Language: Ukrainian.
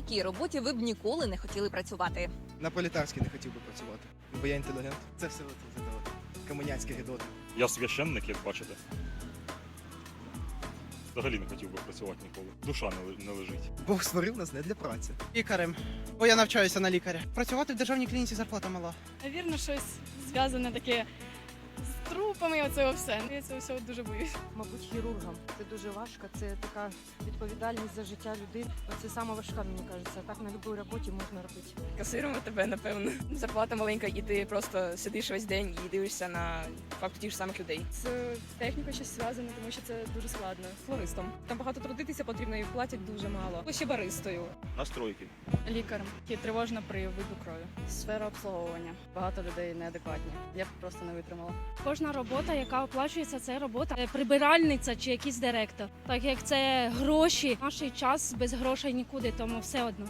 якій роботі ви б ніколи не хотіли працювати? На політарській не хотів би працювати, бо я інтелігент. Це все от, от, от, комуняцькі. Я священник, як бачите. Взагалі не хотів би працювати ніколи. Душа не, не лежить. Бог створив нас не для праці. Лікарем. Бо я навчаюся на лікаря. Працювати в державній клініці зарплата мала. Навірно, щось зв'язане таке трупами, оце все. Я цього всього дуже боюсь. мабуть, хірургом. Це дуже важко. Це така відповідальність за життя людини. Це саме важка, мені кажеться. Так на будь-якій роботі можна робити. Касиром тебе, напевно. Зарплата маленька, і ти просто сидиш весь день і дивишся на факт тих ж самих людей. З технікою щось зв'язане, тому що це дуже складно. флористом. Там багато трудитися потрібно і платять дуже мало. Ще баристою. Настройки. Лікарем, який тривожно при виду крові. Сфера обслуговування. Багато людей неадекватні. Я б просто не витримала. Кожна робота, яка оплачується, це робота Е, прибиральниця чи якийсь директор. Так як це гроші, наш час без грошей нікуди, тому все одно.